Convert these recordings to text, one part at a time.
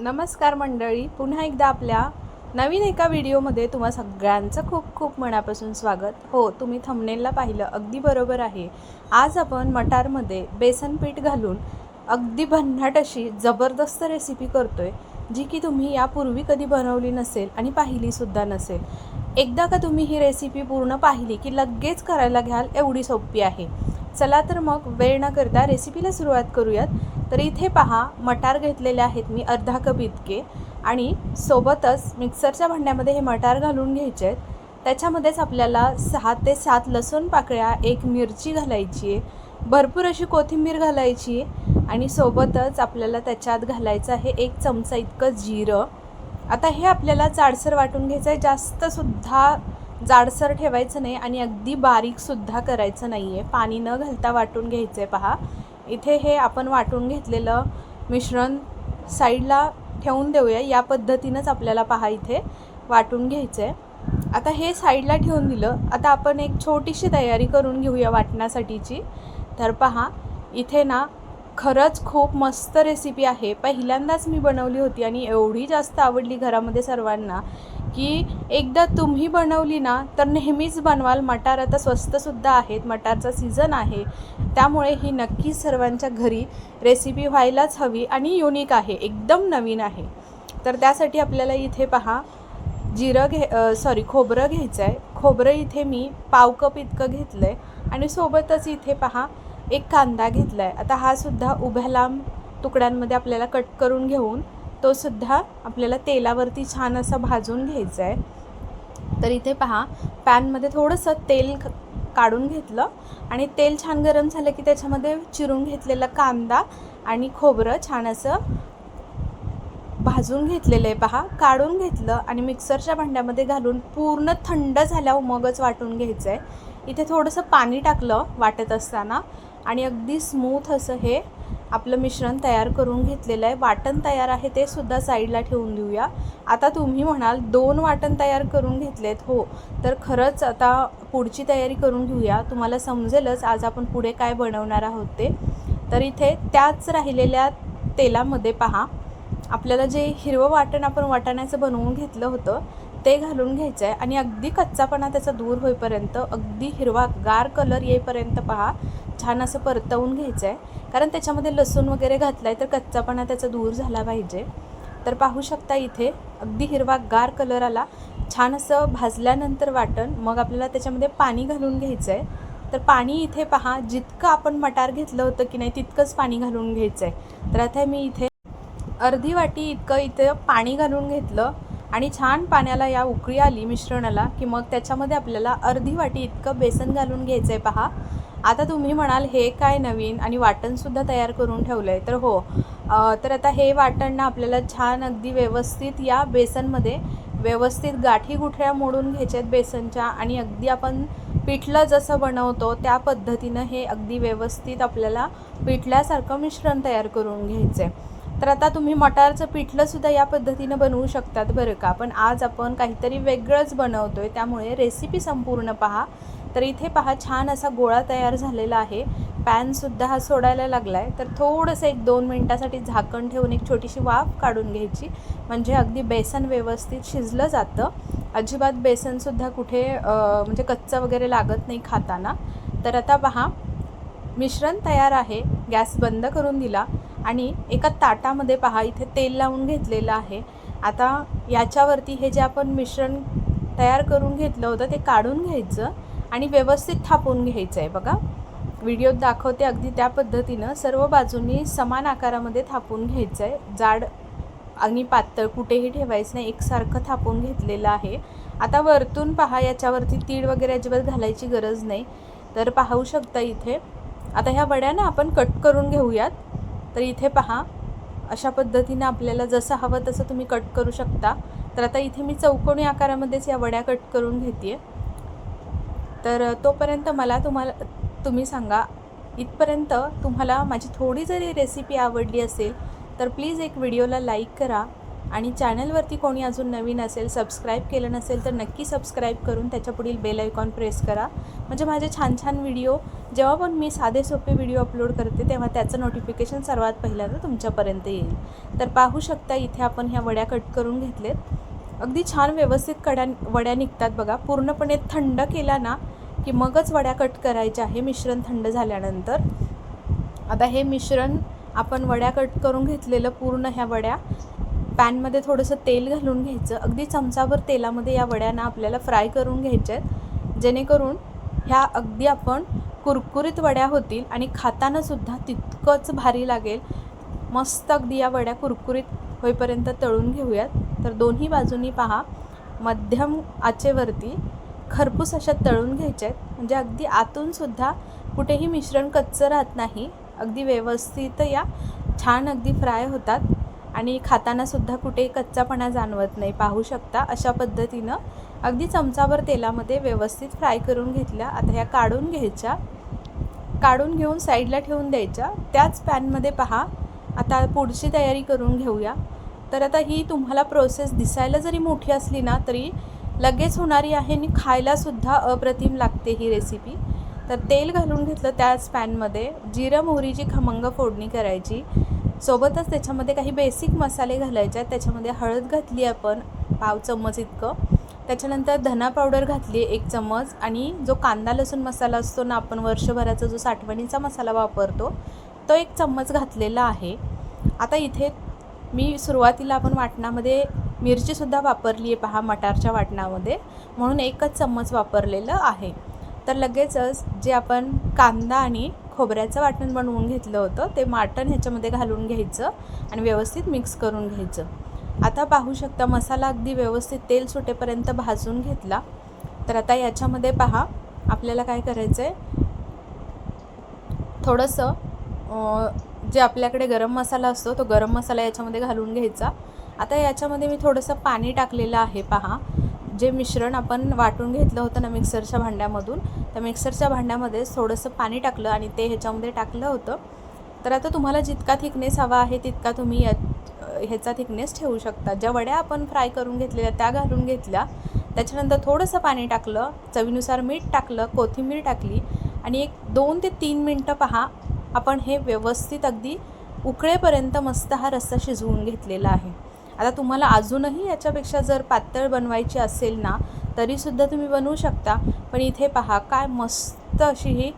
नमस्कार मंडळी पुन्हा एकदा आपल्या नवीन एका व्हिडिओमध्ये तुम्हा सगळ्यांचं खूप खूप मनापासून स्वागत. हो तुम्ही थंबनेलला पाहिलं अगदी बरोबर आहे. आज आपण मटारमध्ये बेसन पीठ घालून अगदी भन्नाट अशी जबरदस्त रेसिपी करतो आहे जी की तुम्ही यापूर्वी कधी बनवली नसेल आणि पाहिलीसुद्धा नसेल. एकदा का तुम्ही ही रेसिपी पूर्ण पाहिली की लगेच करायला घ्याल एवढी सोपी आहे. चला तर मग वेळ न करता रेसिपीला सुरुवात करूयात. तर इथे पहा मटार घेतलेले आहेत मी अर्धा कप इतके. आणि सोबतच मिक्सरच्या भांड्यामध्ये हे मटार घालून घ्यायचे आहेत. त्याच्यामध्येच आपल्याला सहा ते सात लसूण पाकळ्या एक मिरची घालायची आहे. भरपूर अशी कोथिंबीर घालायची आहे. आणि सोबतच आपल्याला त्याच्यात घालायचं आहे एक चमचा इतकं जिरं. आता हे आपल्याला जाडसर वाटून घ्यायचं आहे. जास्तसुद्धा जाडसर ठेवायचं नाही आणि अगदी बारीकसुद्धा करायचं नाही आहे पाणी न घालता वाटून घ्यायचं आहे पहा. इथे हे आपण वाटून घेतलेलं मिश्रण साईडला ठेवून देऊया. या पद्धतीनंच आपल्याला पहा इथे वाटून घ्यायचं आहे आता हे साईडला ठेवून दिलं. आता आपण एक छोटीशी तयारी करून घेऊया वाटण्यासाठीची. तर पहा इथे ना खरंच खूप मस्त रेसिपी आहे. पहिल्यांदाच मी बनवली होती आणि एवढी जास्त आवडली घरामध्ये सर्वांना. की एकदा तुम्ही बनवली ना तर नेहमीच बनवाल. मटार आता स्वस्तसुद्धा आहेत. मटारचा सीझन आहे. त्यामुळे ही नक्की सर्वांच्या घरी रेसिपी व्हायलाच हवी आणि युनिक आहे. एकदम नवीन आहे. तर त्यासाठी आपल्याला इथे पहा जिरं घे सॉरी खोबरं घ्यायचं आहे खोबरं इथे मी पाव कप इतकं घेतलं आहे आणि सोबतच इथे पहा एक कांदा घेतला आहे आता हा सुद्धा उभ्या लांब तुकड्यांमध्ये आपल्याला कट करून घेऊन तो सुद्धा आपल्याला तेलावरती छान असा भाजून घ्यायचा आहे तर इथे पहा पॅनमध्ये थोडंसं तेल काढून घेतलं आणि तेल छान गरम झालं की त्याच्यामध्ये चिरून घेतलेला कांदा आणि खोबरं छान असं भाजून घेतलेलं आहे पहा. काढून घेतलं आणि मिक्सरच्या भांड्यामध्ये घालून पूर्ण थंड झाल्यावर मगच वाटून घ्यायचं आहे इथे थोडंसं पाणी टाकलं वाटत असताना आणि अगदी स्मूथ असं हे आपलं मिश्रण तयार करून घेतलेलं आहे. वाटण तयार आहे ते सुद्धा साईडला ठेवून देऊया. आता तुम्ही म्हणाल दोन वाटण तयार करून घेतलेत. हो तर खरंच आता पुढची तयारी करून घेऊया. तुम्हाला समजेलच आज आपण पुढे काय बनवणार आहोत ते. तर इथे त्याच राहिलेल्या तेलामध्ये पहा. आपल्याला जे हिरवं वाटण आपण वाटाण्याचं बनवून घेतलं होतं ते घालून घ्यायचं आहे आणि अगदी कच्चापणा त्याचा दूर होईपर्यंत अगदी हिरवा गार कलर येईपर्यंत पहा. छान असं परतवून घ्यायचं आहे कारण त्याच्यामध्ये लसूण वगैरे घातला आहे तर कच्चापणा त्याचा दूर झाला पाहिजे. तर पाहू शकता इथे अगदी हिरवा गार कलर आला. छान असं भाजल्यानंतर वाटण. मग आपल्याला त्याच्यामध्ये पाणी घालून घ्यायचं आहे तर पाणी इथे पहा जितकं आपण मटार घेतलं होतं की नाही तितकंच पाणी घालून घ्यायचं आहे तर आता मी इथे अर्धी वाटी इतकं इथं पाणी घालून घेतलं आणि छान पाण्याला या उकळी आली मिश्रणाला की मग त्याच्यामध्ये आपल्याला अर्धी वाटी इतकं बेसन घालून घ्यायचं आहे पहा. आता तुम्ही म्हणाल हे काय नवीन आणि वाटणसुद्धा तयार करून ठेवलं आहे तर हो तर आता हे वाटण ना आपल्याला छान अगदी व्यवस्थित या बेसनमध्ये व्यवस्थित गाठी गुठळ्या मोडून घ्यायच्यात आहेत बेसनच्या आणि अगदी आपण पिठलं जसं बनवतो त्या पद्धतीनं हे अगदी व्यवस्थित आपल्याला पिठल्यासारखं मिश्रण तयार करून घ्यायचं आहे तर आता तुम्ही मटारचं पिठलंसुद्धा या पद्धतीनं बनवू शकतात बरं का. पण आज आपण काहीतरी वेगळंच बनवतो आहे त्यामुळे रेसिपी संपूर्ण पहा. तर इथे पहा छान असा गोळा तयार झालेला आहे. पॅनसुद्धा हा सोडायला लागला आहे तर थोडंसं एक दोन मिनटासाठी झाकण ठेवून एक छोटीशी वाफ काढून घ्यायची. म्हणजे अगदी बेसन व्यवस्थित शिजलं जातं. अजिबात बेसनसुद्धा कुठे म्हणजे कच्चं वगैरे लागत नाही खाताना. तर आता पहा मिश्रण तयार आहे. गॅस बंद करून दिला. आणि एका ताटामध्ये पहा इथे तेल लावून घेतलेलं आहे. आता याच्यावरती हे जे आपण मिश्रण तयार करून घेतलं होतं ते काढून घ्यायचं. आणि व्यवस्थित थापून घ्यायचं आहे बघा. व्हिडिओत दाखवते अगदी त्या पद्धतीनं. सर्व बाजूंनी समान आकारामध्ये थापून घ्यायचं आहे. जाड आणि पातळ कुठेही ठेवायचं नाही. एकसारखं थापून घेतलेलं आहे. आता वरतून पहा याच्यावरती तीळ वगैरे अजिबात घालायची गरज नाही. तर पाहू शकता इथे. आता ह्या वड्या ना आपण कट करून घेऊयात. तर इथे पहा अशा पद्धतीनं आपल्याला जसं हवं तसं तुम्ही कट करू शकता. तर आता इथे मी चौकोनी आकारामध्येच या वड्या कट करून घेते तर तोपर्यंत मला तुम्हाला तुम्ही सांगा इथपर्यंत तुम्हाला माझी थोडी जरी रेसिपी आवडली असेल तर प्लीज एक व्हिडिओला लाईक करा. आणि चॅनलवरती कोणी अजून नवीन असेल सबस्क्राईब केलं नसेल तर नक्की सबस्क्राईब करून त्याच्यापुढील बेल आयकॉन प्रेस करा. म्हणजे माझे छान छान व्हिडिओ जेव्हा पण मी साधे सोपे व्हिडिओ अपलोड करते तेव्हा त्याचं नोटिफिकेशन सर्वात पहिल्यांदा तुमच्यापर्यंत येईल. तर पाहू शकता इथे आपण ह्या वड्या कट करून घेतलेत. अगदी छान व्यवस्थित कड्या वड्या निघतात बघा. पूर्णपणे थंड केला ना की मगच वड्या कट करायच्या आहे मिश्रण थंड झाल्यानंतर. आता हे मिश्रण आपण वड्या कट करून घेतलेलं पूर्ण ह्या वड्या पॅनमध्ये थोडंसं तेल घालून घ्यायचं. अगदी चमचाभर तेलामध्ये या वड्यांना आपल्याला फ्राय करून घ्यायच्या आहेत. जेणेकरून ह्या अगदी आपण कुरकुरीत वड्या होतील आणि खातानासुद्धा तितकंच भारी लागेल. मस्त अगदी या वड्या कुरकुरीत होईपर्यंत तळून घेऊयात. तर दोन्ही बाजूनी पहा मध्यम आचेवरती खरपूस अशा तळून घ्यायच्या आहेत. म्हणजे अगदी आतूनसुद्धा कुठेही मिश्रण कच्चं राहत नाही. अगदी व्यवस्थित या छान अगदी फ्राय होतात. आणि खातानासुद्धा कुठे कच्चापणा जाणवत नाही. पाहू शकता अशा पद्धतीनं अगदी चमचाभर तेलामध्ये व्यवस्थित फ्राय करून घेतल्या. आता ह्या काढून घ्यायच्या. काढून घेऊन साईडला ठेवून द्यायच्या. त्याच पॅनमध्ये पहा. आता पुढची तयारी करून घेऊया. तर आता ही तुम्हाला प्रोसेस दिसायला जरी मोठी असली ना तरी लगेच होणारी आहे आणि खायलासुद्धा अप्रतिम लागते ही रेसिपी तर तेल घालून घेतलं त्याच पॅनमध्ये जिरं मोहरीची खमंग फोडणी करायची. सोबतच त्याच्यामध्ये काही बेसिक मसाले घालायचे आहेत. त्याच्यामध्ये हळद घातली आपण पाव चम्मच इतकं. त्याच्यानंतर धना पावडर घातली एक चम्मच आणि जो कांदा लसूण मसाला असतो ना आपण वर्षभराचा जो साठवणीचा मसाला वापरतो तो एक चम्मच घातलेला आहे. आता इथे मी सुरुवातीला आपण वाटणामध्ये मिरचीसुद्धा वापरली आहे पहा मटारच्या वाटणामध्ये. म्हणून एकच चम्मच वापरलेलं आहे. तर लगेचच जे आपण कांदा आणि खोबऱ्याचं वाटण बनवून घेतलं होतं ते वाटण ह्याच्यामध्ये घालून घ्यायचं आणि व्यवस्थित मिक्स करून घ्यायचं. आता पाहू शकता मसाला अगदी व्यवस्थित तेल सुटेपर्यंत भाजून घेतला. तर आता याच्यामध्ये पहा आपल्याला काय करायचं आहे थोडंसं जे आपल्याकडे गरम मसाला असतो तो गरम मसाला याच्यामध्ये घालून घ्यायचा. आता याच्यामध्ये मी थोडंसं पाणी टाकलेलं आहे पहा. जे मिश्रण आपण वाटून घेतलं होतं ना मिक्सरच्या भांड्यामधून त्या मिक्सरच्या भांड्यामध्येच थोडंसं पाणी टाकलं आणि ते ह्याच्यामध्ये टाकलं होतं. तर आता तुम्हाला जितका थिकनेस हवा आहे तितका तुम्ही या ह्याचा थिकनेस ठेवू शकता. ज्या वड्या आपण फ्राय करून घेतलेल्या त्या घालून घेतल्या. त्याच्यानंतर थोडंसं पाणी टाकलं चवीनुसार मीठ टाकलं कोथिंबीर टाकली आणि एक दोन ते तीन मिनटं पहा आपण हे व्यवस्थित अगदी उकळेपर्यंत मस्त हा रस्सा शिजवून घेतलेला आहे. आता तुम्हाला अजूनही याच्यापेक्षा जर पातळ बनवायची असेल ना तरीसुद्धा तुम्ही बनवू शकता. पण इथे पहा काय मस्त अशी ही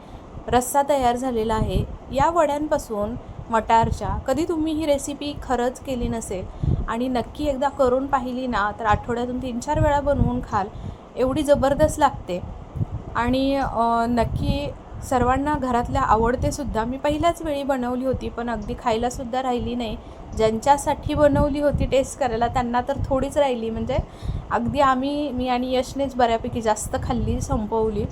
रस्सा तयार झालेला आहे. या वड्यांपासून मटारच्या कधी तुम्ही ही रेसिपी खरंच केली नसेल आणि नक्की एकदा करून पाहिली ना तर आठवड्यातून तीन चार वेळा बनवून खाल. एवढी जबरदस्त लागते. आणि नक्की सर्वांना घरातल्या आवडतेसुद्धा मी पहिल्याच वेळी बनवली होती पण अगदी खायलासुद्धा राहिली नाही. ज्यांच्यासाठी बनवली होती टेस्ट करायला त्यांना तर थोडीच राहिली. म्हणजे अगदी आम्ही मी आणि यशनेच बऱ्यापैकी जास्त खाल्ली संपवली.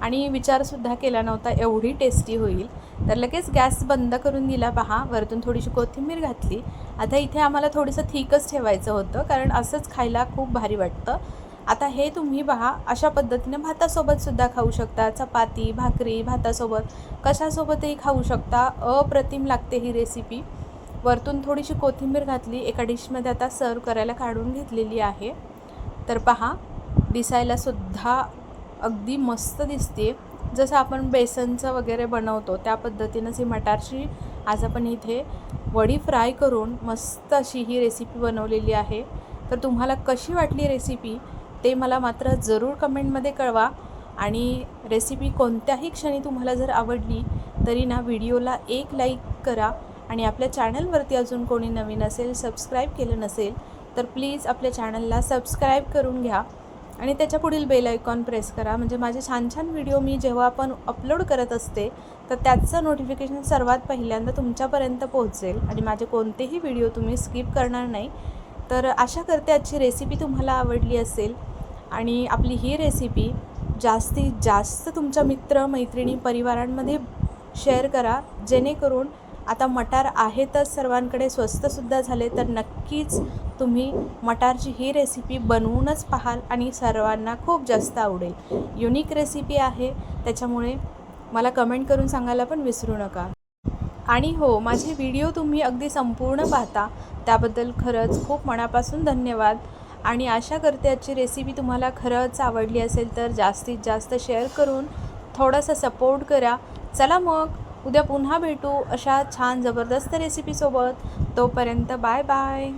आणि विचारसुद्धा केला नव्हता एवढी टेस्टी होईल. तर लगेच गॅस बंद करून दिला. पहा वरतून थोडीशी कोथिंबीर घातली. आता इथे आम्हाला थोडंसं थिकच ठेवायचं होतं कारण असंच खायला खूप भारी वाटतं. आता हे तुम्ही पहा अशा पद्धतीने भातासोबतसुद्धा खाऊ शकता. चपाती भाकरी भातासोबत कशासोबतही खाऊ शकता. अप्रतिम लागते ही रेसिपी वरतून थोडीशी कोथिंबीर घातली एका डिशमध्ये आता सर्व करायला काढून घेतलेली आहे. तर पहा दिसायलासुद्धा अगदी मस्त दिसते जसं आपण बेसनचं वगैरे बनवतो त्या पद्धतीनंच ही मटारची आज आपण इथे वडी फ्राय करून मस्त अशी ही रेसिपी बनवलेली आहे. तर तुम्हाला कशी वाटली रेसिपी ते मला मात्र जरूर कमेंटमध्ये कळवा. आणि रेसिपी कोणत्याही क्षणी तुम्हाला जर आवडली तरी ना व्हिडिओला एक लाईक करा. आणि आपल्या चॅनलवरती अजून कोणी नवीन असेल सबस्क्राईब केलं नसेल तर प्लीज आपल्या चॅनलला सबस्क्राईब करून घ्या. आणि त्याच्या पुढील बेल आयकॉन प्रेस करा. म्हणजे माझे छान छान व्हिडिओ मी जेव्हा आपण अपलोड करत असते तर त्याचं नोटिफिकेशन सर्वात पहिल्यांदा तुमच्यापर्यंत पोहोचेल. आणि माझे कोणतेही व्हिडिओ तुम्ही स्किप करणार नाही. तर आशा करते आजची रेसिपी तुम्हाला आवडली असेल. आणि आपली ही रेसिपी जास्तीत जास्त तुमच्या मित्र मैत्रिणी परिवारांमध्ये शेअर करा. जेणेकरून आता मटार आहेतच सर्वांकडे स्वस्तसुद्धा झाले तर नक्कीच तुम्ही मटारची ही रेसिपी बनवूनच पाहाल आणि सर्वांना खूप जास्त आवडेल. युनिक रेसिपी आहे त्याच्यामुळे मला कमेंट करून सांगायला पण विसरू नका. आणि हो माझे व्हिडिओ तुम्ही अगदी संपूर्ण पाहता. त्याबद्दल खरंच खूप मनापासून धन्यवाद. आणि आशा करते आजची रेसिपी तुम्हाला खरंच आवडली असेल तर जास्तीत जास्त शेअर करून थोडासा सपोर्ट करा. चला मग उद्या पुन्हा भेटू अशा छान जबरदस्त रेसिपीसोबत तोपर्यंत बाय बाय